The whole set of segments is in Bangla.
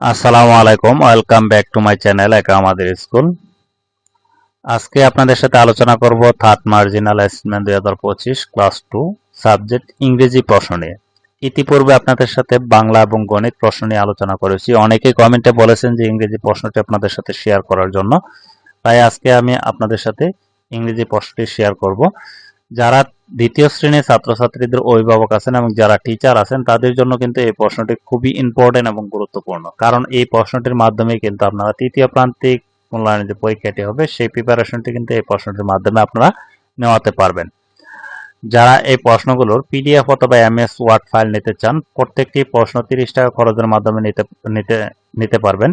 আসসালামু আলাইকুম, welcome back to my channel একা আমাদের স্কুল। আজকে আপনাদের সাথে আলোচনা করব থার্ড মার্জিনাল অ্যাসেসমেন্ট দুই হাজার পঁচিশ ক্লাস টু সাবজেক্ট ইংরেজি প্রশ্ন নিয়ে। ইতিপূর্বে আপনাদের সাথে বাংলা এবং গণিত প্রশ্ন নিয়ে আলোচনা করেছি। অনেকেই কমেন্টে বলেছেন যে ইংরেজি প্রশ্নটি আপনাদের সাথে শেয়ার করার জন্য। তাই আজকে আমি আপনাদের সাথে ইংরেজি প্রশ্নটি শেয়ার করব। যারা দ্বিতীয় শ্রেণির ছাত্রছাত্রীদের অভিভাবক আছেন এবং যারা টিচার আছেন, তাদের জন্য কিন্তু এই প্রশ্নটি খুবই ইম্পর্টেন্ট এবং গুরুত্বপূর্ণ। কারণ এই প্রশ্নটির মাধ্যমে কিন্তু আপনারা তৃতীয় প্রান্তিক মূল্যায়নের যে পরীক্ষাটি হবে, সেই প্রিপারেশনটি কিন্তু এই প্রশ্নটির মাধ্যমে আপনারা নেওয়াতে পারবেন। যারা এই প্রশ্নগুলোর পিডিএফ অথবা এমএস ওয়ার্ড ফাইল নিতে চান, প্রত্যেকটি প্রশ্ন তিরিশ টাকা খরচের মাধ্যমে নিতে নিতে নিতে পারবেন।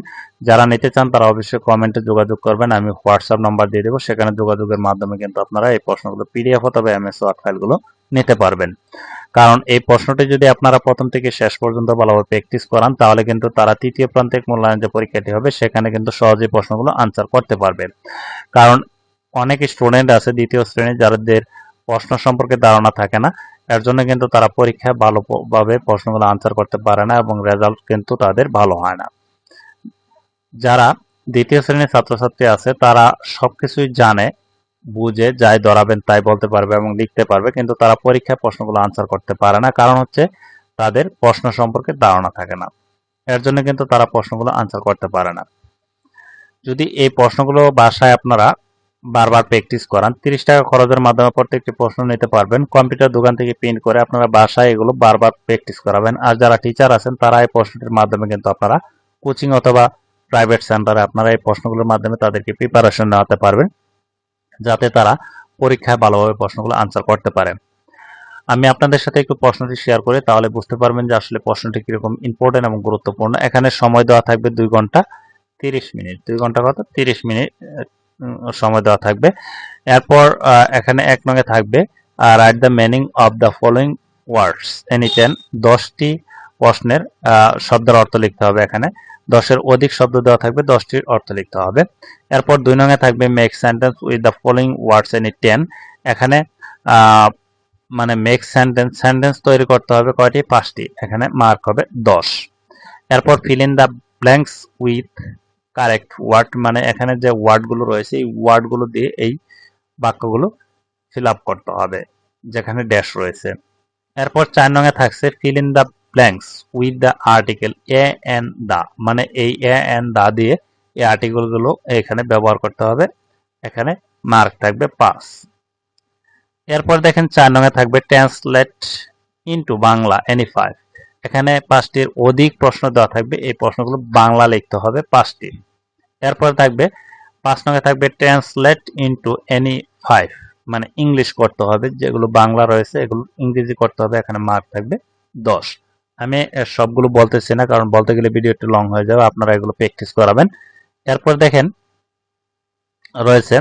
যারা নিতে চান তারা অবশ্যই কমেন্টে যোগাযোগ করবেন, আমি হোয়াটসঅ্যাপ নাম্বার দিয়ে দেবো। সেখানে যোগাযোগের মাধ্যমে কিন্তু আপনারা এই প্রশ্নগুলো পিডিএফ অথবা এমএস ওয়ার্ড ফাইলগুলো নিতে পারবেন। কারণ এই প্রশ্নটি যদি আপনারা প্রথম থেকে শেষ পর্যন্ত ভালোভাবে প্র্যাকটিস করান, তাহলে কিন্তু তারা তৃতীয় প্রান্তিক মূল্যায়ন যে পরীক্ষাটি হবে, সেখানে কিন্তু সহজেই প্রশ্নগুলো আনসার করতে পারবে। কারণ অনেক স্টুডেন্ট আছে, দ্বিতীয় শ্রেণির, যাদের প্রশ্ন সম্পর্কে ধারণা থাকে না, এর জন্য কিন্তু তারা পরীক্ষায় ভালোভাবে প্রশ্নগুলো আনসার করতে পারে না এবং রেজাল্ট কিন্তু তাদের ভালো হয় না। যারা দ্বিতীয় শ্রেণির ছাত্রছাত্রী আছে, তারা সবকিছুই জানে, বুঝে, যাই ধরাবেন তাই বলতে পারবে এবং লিখতে পারবে, কিন্তু তারা পরীক্ষায় প্রশ্নগুলো আনসার করতে পারে না। কারণ হচ্ছে, তাদের প্রশ্ন সম্পর্কে ধারণা থাকে না। এর জন্য কিন্তু তারা প্রশ্নগুলো আনসার করতে পারে না। যদি এই প্রশ্নগুলো বাসায় আপনারা বারবার প্র্যাকটিস করান, তিরিশ টাকা খরচের মাধ্যমে প্রত্যেকটি প্রশ্ন নিতে পারবেন। কম্পিউটার দোকান থেকে প্রিন্ট করে আপনারা বাসায় এগুলো বারবার প্র্যাকটিস করাবেন। আর যারা টিচার আছেন, তারা এই প্রশ্নটির মাধ্যমে কিন্তু আপনারা কোচিং অথবা প্রাইভেট সেন্টারে আপনারা এই প্রশ্নগুলোর মাধ্যমে তাদেরকে প্রিপারেশন নেওয়াতে পারবেন, যাতে তারা পরীক্ষায় ভালোভাবে প্রশ্নগুলো আনসার করতে পারে আমি আপনাদের সাথে একটু প্রশ্নটি শেয়ার করি, তাহলে বুঝতে পারবেন যে আসলে প্রশ্নটি কীরকম ইম্পর্টেন্ট এবং গুরুত্বপূর্ণ। এখানে সময় দেওয়া থাকবে দুই ঘণ্টা তিরিশ মিনিট। দুই ঘণ্টা কত? তিরিশ মিনিট সময় দেওয়া থাকবে। এরপর এখানে এক নঙ্গে থাকবে write the meaning of the following words any ten দশটি প্রশ্নের শব্দের অর্থ লিখতে হবে এখানে। দশের অধিক শব্দ দেওয়া থাকবে, দশটির অর্থ লিখতে হবে। এরপর দুই নঙ্গে থাকবে make sentence with the following words any ten এখানে মানে মেক সেন্টেন্স সেন্টেন্স তৈরি করতে হবে কয়টি? পাঁচটি। এখানে মার্ক হবে দশ। এরপর fill in the blanks with correct word মানে এখানে যে ওয়ার্ডগুলো রয়েছে, এই ওয়ার্ডগুলো দিয়ে এই বাক্যগুলো ফিল আপ করতে হবে, যেখানে ড্যাশ রয়েছে। এরপর চার নঙে থাকছে fill in the blanks with the article a an the মানে এই এ এন দা দিয়ে এই আর্টিকেলগুলো এখানে ব্যবহার করতে হবে। এখানে মার্ক থাকবে পাস এরপর দেখেন চার নঙে থাকবে translate into Bangla any five এখানে পাঁচটির অধিক প্রশ্ন দেওয়া থাকবে, এই প্রশ্নগুলো বাংলা লিখতে হবে পাঁচটি। এরপর থাকবে পাঁচ নঙ্গে থাকবে ট্রান্সলেট ইনটু এনি ফাইভ মানে ইংলিশ করতে হবে, যেগুলো বাংলা রয়েছে, এগুলো ইংরেজি করতে হবে, এখানে মার্ক থাকবে দশ। আমি সবগুলো বলতেছি না, কারণ বলতে গেলে ভিডিও একটু লং হয়ে যাবে, আপনারা এগুলো প্র্যাকটিস করাবেন। এরপর দেখেন, রয়েছে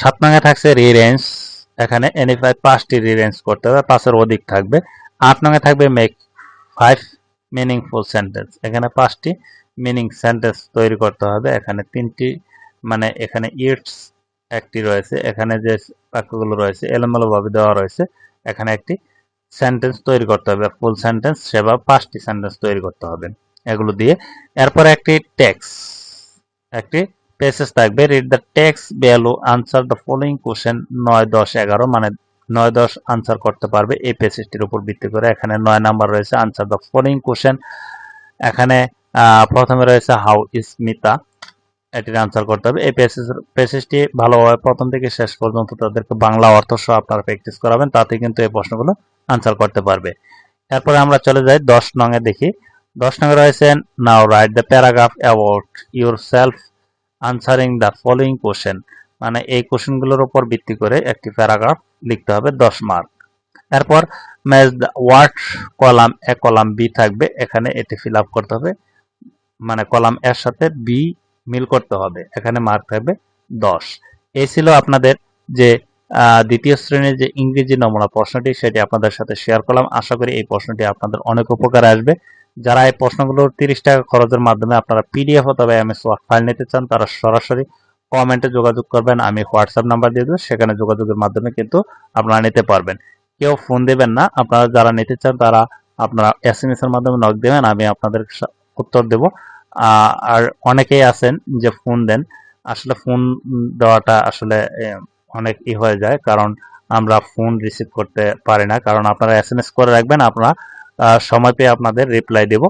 সাত নঙ্গে থাকছে রিরেঞ্জ এখানে এনি ফাইভ পাঁচটি রিরেঞ্জ করতে হবে পাঁচের অধিক থাকবে। আট নঙ্গে থাকবে মেক ফাইভ মিনিংফুল সেন্টেন্স এখানে পাঁচটি মিনিং সেন্টেন্স তৈরি করতে হবে, এখানে তিনটি মানে এখানে ইটস একটি রয়েছে, এখানে যে বাক্যগুলো রয়েছে, এলোমেলোভাবে দেওয়া রয়েছে, এখানে একটি সেন্টেন্স তৈরি করতে হবে ফুল সেন্টেন্স সেবা পাঁচটি সেন্টেন্স তৈরি করতে হবে। এগুলো দিয়ে এরপর একটি টেক্স একটি পেসেস থাকবে। Read the text value answer the following question নয়, দশ, এগারো মানে নয়, দশ আনসার করতে পারবে। এই পেসেসটির উপর ভিত্তি করে এখানে নয় নাম্বার রয়েছে আনসার দ্য ফলোইং কোশ্চেন এখানে প্রথমে রয়েছে হাউ ইস মিতা এটির আনসার করতে হবে। এই পেসেস পেসেসটি ভালোভাবে প্রথম থেকে শেষ পর্যন্ত তাদেরকে বাংলা অর্থ সহ আপনারা প্র্যাকটিস করাবেন, তাতে কিন্তু এই প্রশ্নগুলো আনসার করতে পারবে। এরপরে আমরা চলে যাই দশ নঙে দেখি। দশ নঙে রয়েছে now write the paragraph about yourself answering the following question মানে এই কোশ্চেনগুলোর উপর ভিত্তি করে একটি প্যারাগ্রাফ লিখতে হবে দশ মার্ক এরপর match the word column A column B থাকবে। এখানে এটি ফিল আপ করতে হবে। মানে কলাম এর সাথে বি মিল করতে হবে। এখানে মার্ক থাকবে দশ। এই ছিল আপনাদের যে দ্বিতীয় শ্রেণির যে ইংরেজি নমুনা প্রশ্নটি, সেটি আপনাদের সাথে শেয়ার করলাম। আশা করি এই প্রশ্নটি আপনাদের অনেক উপকার আসবে। যারা এই প্রশ্নগুলোর তিরিশ টাকা খরচের মাধ্যমে আপনারা পিডিএফ অথবা এমএস ওয়ার্ড ফাইল নিতে চান, তারা সরাসরি কমেন্টে যোগাযোগ করবেন। আমি হোয়াটসঅ্যাপ নাম্বার দিয়ে দেবো, সেখানে যোগাযোগের মাধ্যমে কিন্তু আপনারা নিতে পারবেন। কেউ ফোন দেবেন না। আপনারা যারা নিতে চান, তারা আপনারা এস এম এস এর মাধ্যমে নক দেবেন। আমি আপনাদের উত্তর দেব। আর অনেকেই আছেন যে ফোন দেন। আসলে ফোন দেওয়াটা আসলে অনেক ই হয়ে যায় কারণ আমরা ফোন রিসিভ করতে পারি না। কারণ আপনারা এস এম এস করে রাখবেন, আপনারা সময় পেয়ে আপনাদের রিপ্লাই দেব।